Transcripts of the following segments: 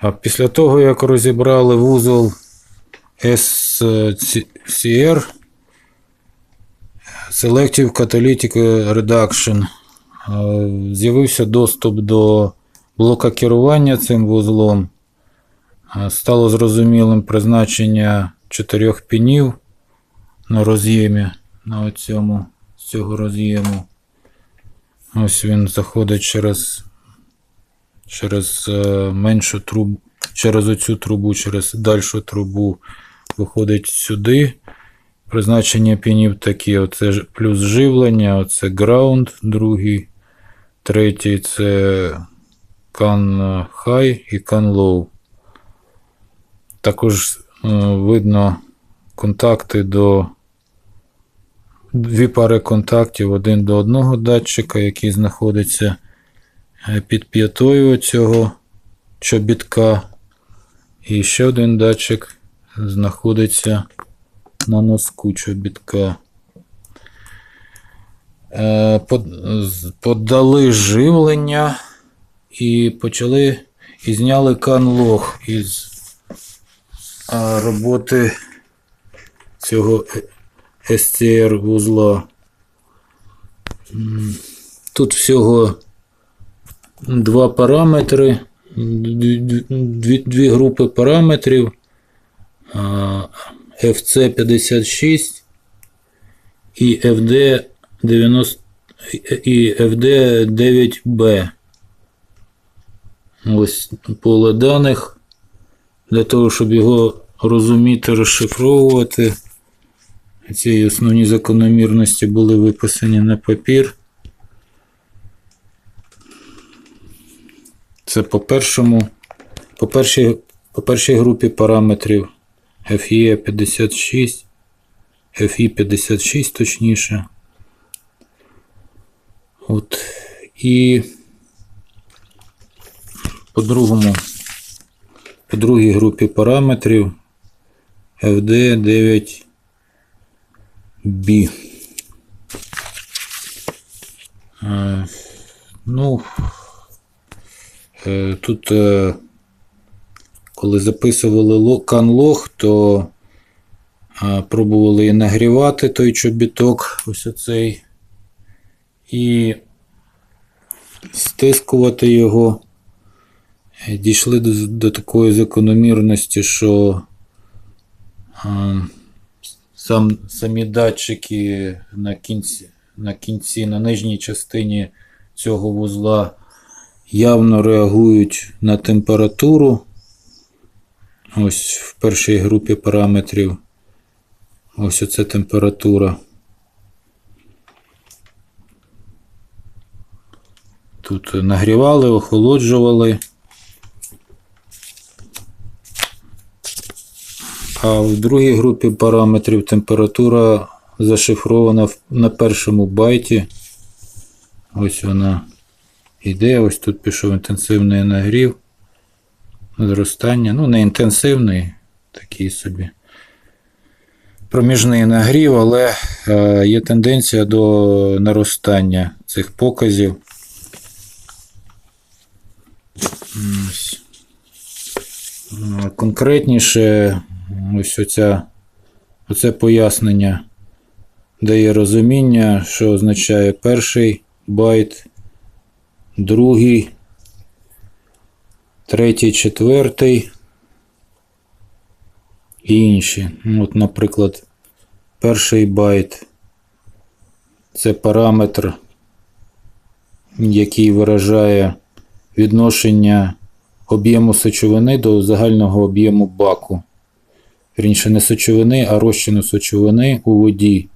А після того, як розібрали вузол SCR, Selective Catalytic Reduction, з'явився доступ до блока керування цим вузлом. Стало зрозумілим призначення чотирьох пінів на роз'ємі, на цьому з цього роз'єму. Ось він заходить через, через е, меншу трубу, через оцю трубу, через дальшу трубу виходить сюди. Призначення пінів такі: оце плюс живлення, оце ground, другий, третій це can high і can low. Також е, видно контакти до дві пари контактів один до одного датчика, який знаходиться е, під п'ятою цього чобітка. І ще один датчик знаходиться на носку чобітка. Е, Подали живлення і почали і зняли канлог із роботи цього SCR вузла. Тут всього два параметри, дві, дві, групи параметрів. FC56 і FD 90 і FD9B. Ось поле даних. Для того, щоб його розуміти, розшифровувати. Ці основні закономірності були виписані на папір. Це по першому, по першій, по першій групі параметрів FE 56, FE 56 точніше. От. І по другому, по другій групі параметрів FD 9 B. Е, ну, тут, е, коли записували ло- канлог, то е, пробували і нагрівати той чобіток, ось оцей, і стискувати його. Е, Дійшли до, до такої закономірності, що е, сам, самі датчики на кінці, на кінці, на нижній частині цього вузла явно реагують на температуру. Ось в першій групі параметрів. Ось оце температура. Тут нагрівали, охолоджували. А в другій групі параметрів температура зашифрована на першому байті. Ось вона йде. Ось тут пішов інтенсивний нагрів. Зростання. Ну, не інтенсивний, такий собі. Проміжний нагрів, але е, є тенденція до наростання цих показів. Ось. Конкретніше, ось оця, оце пояснення дає розуміння, що означає перший байт, другий, третій, четвертий і інші. Ну, От, наприклад, перший байт це параметр, який виражає відношення об'єму сечовини до загального об'єму баку. Вірніше, не сечовини, а розчину сечовини у воді.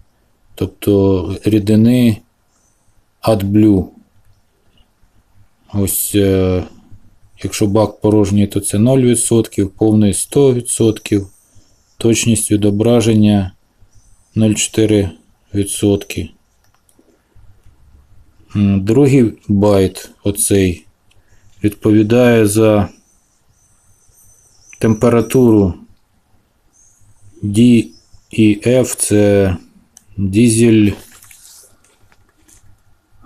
Тобто рідини AdBlue. Ось, е, якщо бак порожній, то це 0%, повний 100%, точність відображення 0,4%. Другий байт, оцей, відповідає за температуру D і F це дизель.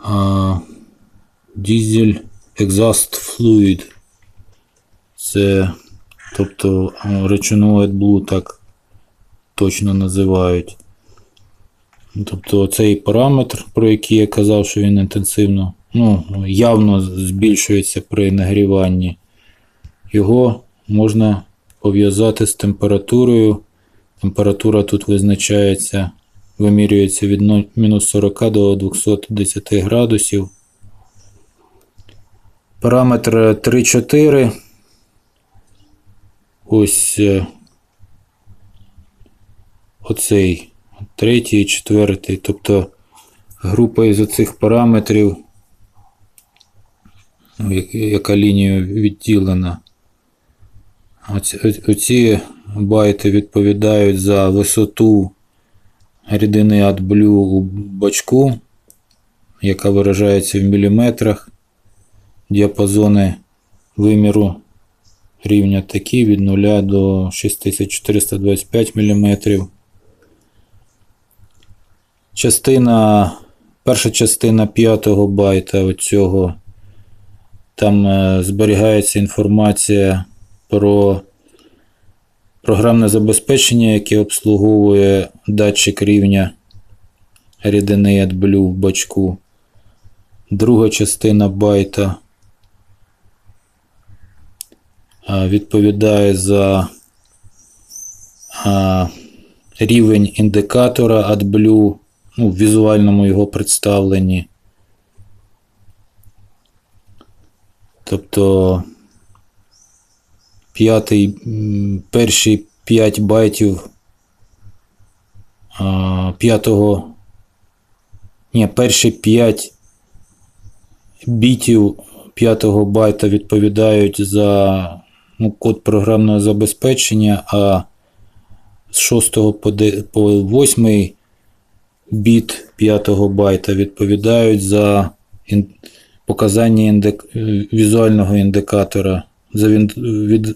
А, дизель exhaust fluid. це, тобто речовину AdBlue так точно називають. Тобто цей параметр, про який я казав, що він інтенсивно, ну, явно збільшується при нагріванні, його можна пов'язати з температурою. Температура тут визначається, вимірюється від мінус 40 до 210 градусів. Параметр 3-4. Ось е, оцей третій четвертий. Тобто група із оцих параметрів, ну, яка лінія відділена. Оці байти відповідають за висоту рідини AdBlue у бачку, яка виражається в міліметрах. Діапазони виміру рівня такі від 0 до 6425 мм. Частина, перша частина 5 байта оцього, там е, зберігається інформація про програмне забезпечення, яке обслуговує датчик рівня рідини AdBlue в бачку. Друга частина байта а, відповідає за рівень індикатора AdBlue ну, в візуальному його представленні. Тобто п'ятий, перші 5 байтів п'ятого. Ні, перші 5 бітів п'ятого байта відповідають за код програмного забезпечення, а з 6 по, 8 біт 5 байта відповідають за показання індик... е, візуального індикатора, за від...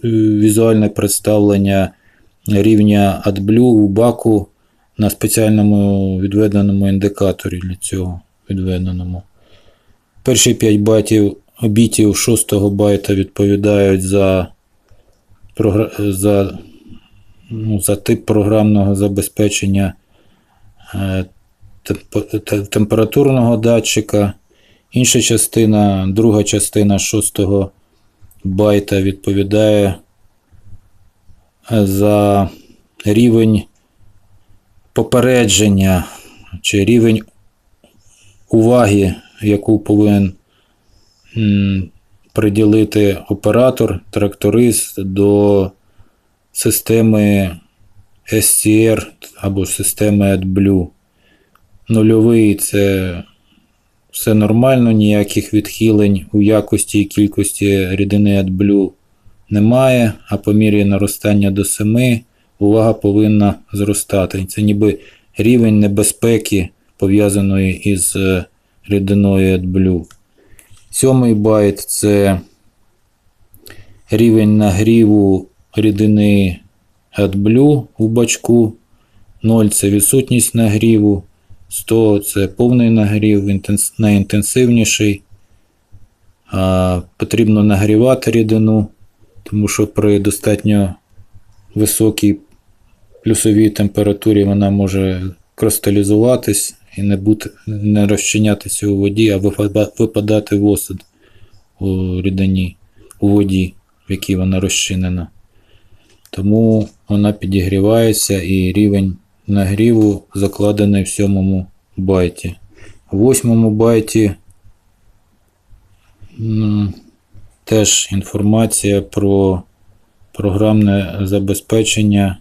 візуальне представлення рівня AdBlue у баку на спеціальному відведеному індикаторі для цього відведеному. Перші 5 байтів бітів 6 байта відповідають за, за, ну, за тип програмного забезпечення е, темп- те- температурного датчика. Інша частина, друга частина 6 байта відповідає е, за рівень попередження чи рівень уваги, яку повинен приділити оператор, тракторист до системи SCR або системи AdBlue. Нульовий це все нормально, ніяких відхилень у якості і кількості рідини AdBlue немає, а по мірі наростання до 7 увага повинна зростати. Це ніби рівень небезпеки, пов'язаної із е, рідиною AdBlue. Сьомий байт це рівень нагріву рідини AdBlue у бачку. 0 це відсутність нагріву. 100 це повний нагрів, найінтенсивніший. Потрібно нагрівати рідину, тому що при достатньо високій плюсовій температурі вона може кристалізуватись і не, бути, не розчинятися у воді, а випадати в осад у рідині, у воді, в якій вона розчинена. Тому вона підігрівається і рівень нагріву закладений в сьомому байті. В восьмому байті м, теж інформація про програмне забезпечення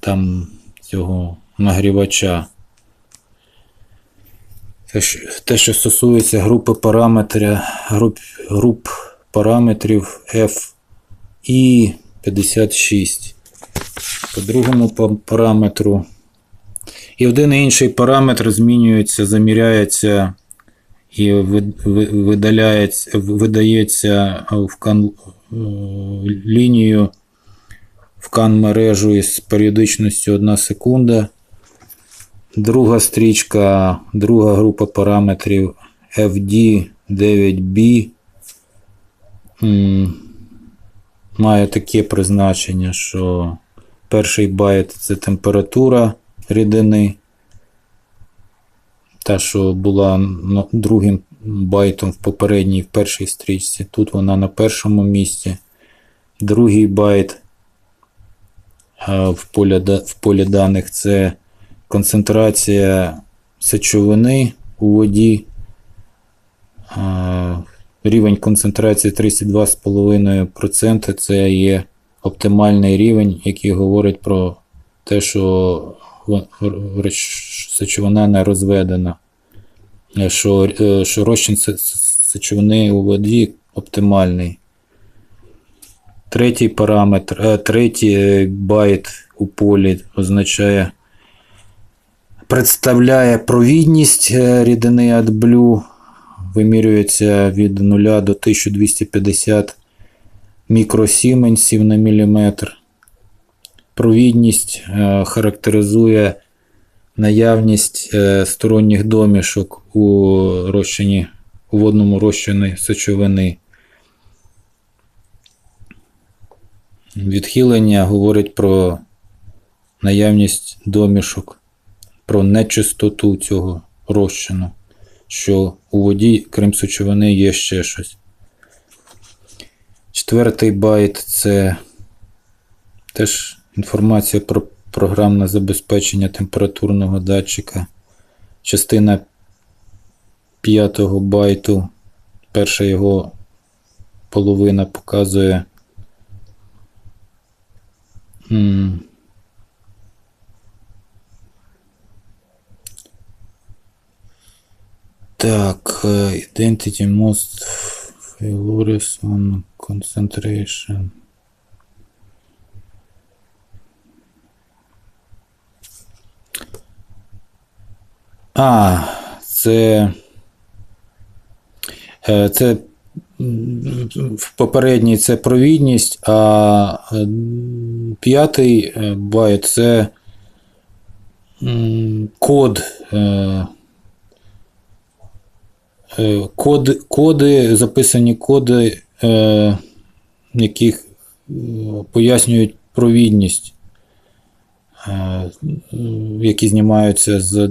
там цього нагрівача. Те, що, стосується групи параметрів, груп, груп параметрів F і 56. По другому параметру. І один і інший параметр змінюється, заміряється і ви- ви- видаляється, видається в кан, е, лінію в кан мережу із періодичністю 1 секунда. Друга стрічка, друга група параметрів FD9B. Має таке призначення, що перший байт це температура рідини. Та, що була другим байтом в попередній в першій стрічці. Тут вона на першому місці. Другий байт в полі, в полі даних це концентрація сечовини у воді. Рівень концентрації 32,5% це є оптимальний рівень, який говорить про те, що сечовина не розведена, що, е, що розчин се- се- сечовини у воді оптимальний. Третій параметр, е, третій е, байт у полі означає представляє провідність е, рідини AdBlue, вимірюється від 0 до 1250 мікросіменсів на міліметр. Провідність е, характеризує наявність е, сторонніх домішок у розчині, у водному розчині сечовини. Відхилення говорить про наявність домішок, про нечистоту цього розчину, що у воді, крім сечовини, є ще щось. Четвертий байт це теж інформація про програмне забезпечення температурного датчика. Частина п'ятого байту, перша його половина показує. Так, е, identity most failures on concentration. А, це. е, Це в попередній це провідність, а е, п'ятий байт це код. Е, Коди, коди, записані коди, е, яких е, пояснюють провідність, які знімаються з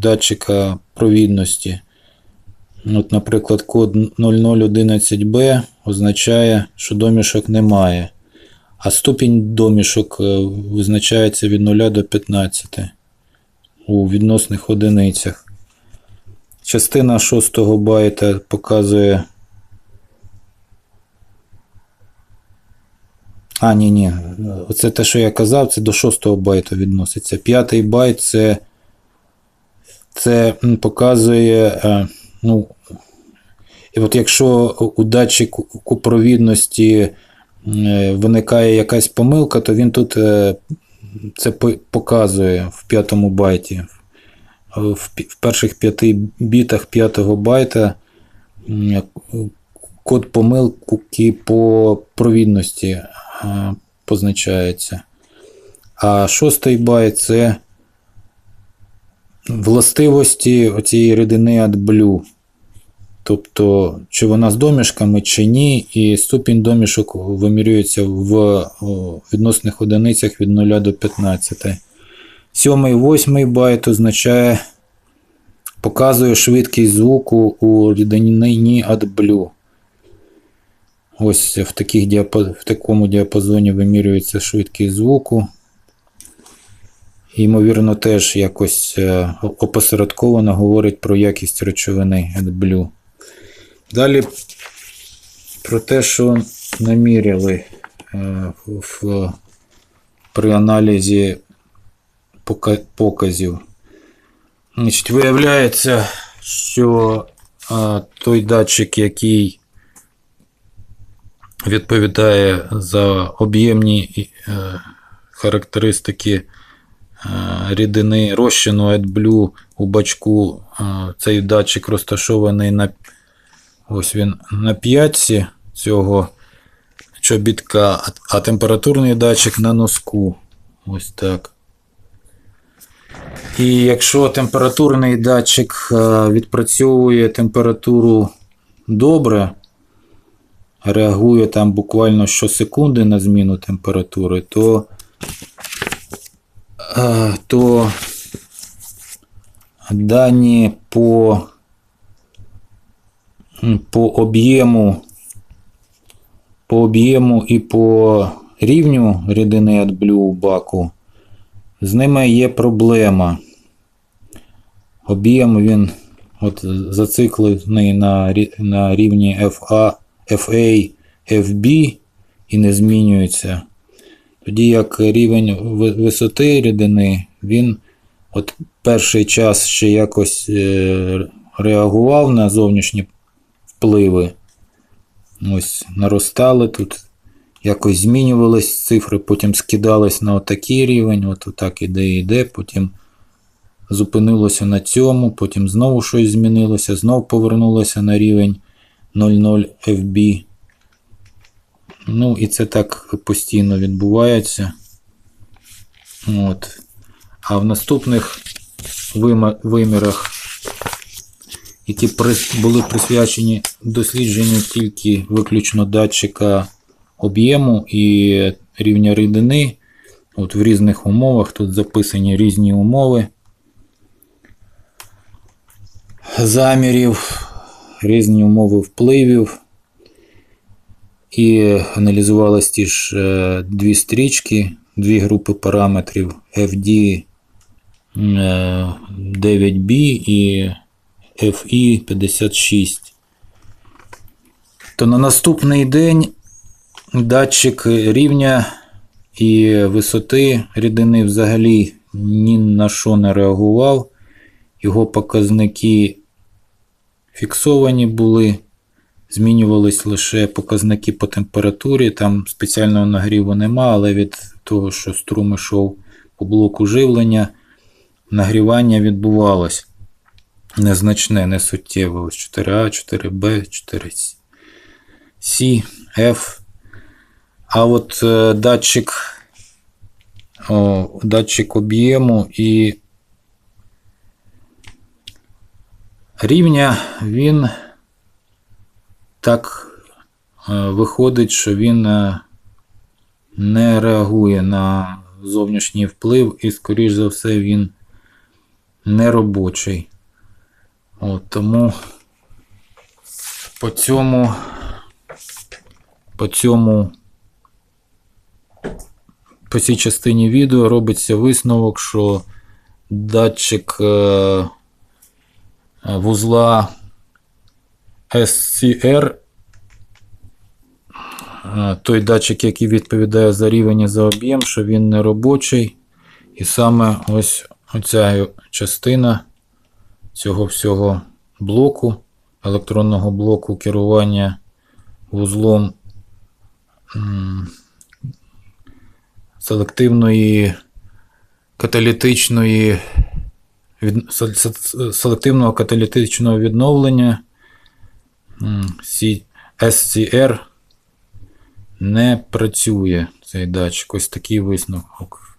датчика провідності. От, наприклад, код 0011b означає, що домішок немає, а ступінь домішок визначається від 0 до 15 у відносних одиницях. Частина 6 байта показує. А, ні, ні. Оце те, що я казав, це до 6 байту відноситься. П'ятий байт це, це показує. е, Ну, і от якщо у датчику провідності е, виникає якась помилка, то він тут е, це показує в п'ятому байті в, перших п'яти бітах п'ятого байта код помилки по провідності е, позначається. А шостий байт це властивості цієї рідини AdBlue. Тобто, чи вона з домішками, чи ні, і ступінь домішок вимірюється в відносних одиницях від 0 до 15. Сьомий, восьмий байт означає, показує швидкість звуку у рідині AdBlue. Ось в, таких діапа... в такому діапазоні вимірюється швидкість звуку. Ймовірно, теж якось е, опосередковано говорить про якість речовини AdBlue. Далі про те, що наміряли е, в, при аналізі показів. Значить, виявляється, що а, той датчик, який відповідає за об'ємні е, характеристики е, рідини розчину AdBlue у бачку, е, цей датчик розташований на ось він на п'ятці цього чобітка, а- а температурний датчик на носку. Ось так. І якщо температурний датчик е, відпрацьовує температуру добре, реагує там буквально щосекунди на зміну температури, то, е, то дані по, по об'єму по об'єму і по рівню рідини AdBlue баку з ними є проблема. Об'єм він от зациклений на, на рівні FA, FA, FB і не змінюється. Тоді як рівень висоти рідини, він от перший час ще якось е, реагував на зовнішні впливи. Ось наростали тут, якось змінювались цифри, потім скидались на отакий рівень, от отак іде, іде, потім зупинилося на цьому, потім знову щось змінилося, знову повернулося на рівень 00 FB. Ну, і це так постійно відбувається. От. А в наступних вимірах, які були присвячені дослідженню тільки виключно датчика об'єму і рівня рідини, от в різних умовах, тут записані різні умови замірів, різні умови впливів. І аналізувалось ті ж е, дві стрічки, дві групи параметрів FD е, 9B і FE 56. То на наступний день датчик рівня і висоти рідини взагалі ні на що не реагував. Його показники фіксовані були. Змінювались лише показники по температурі, там спеціального нагріву нема, але від того, що струм ішов по блоку живлення, нагрівання відбувалось незначне, не суттєве. Ось 4А, 4Б, 4С, F. А от е, датчик, о, датчик об'єму і рівня, він так е, виходить, що він е, не реагує на зовнішній вплив, і, скоріш за все, він не робочий. От, тому по цьому, по цьому, по цій частині відео робиться висновок, що датчик е, вузла SCR, е, той датчик, який відповідає за рівень і за об'єм, що він не робочий. І саме ось оця частина цього всього блоку, електронного блоку керування вузлом селективної каталітичної від, се- се- селективного каталітичного відновлення SCR не працює цей датчик. Ось такий висновок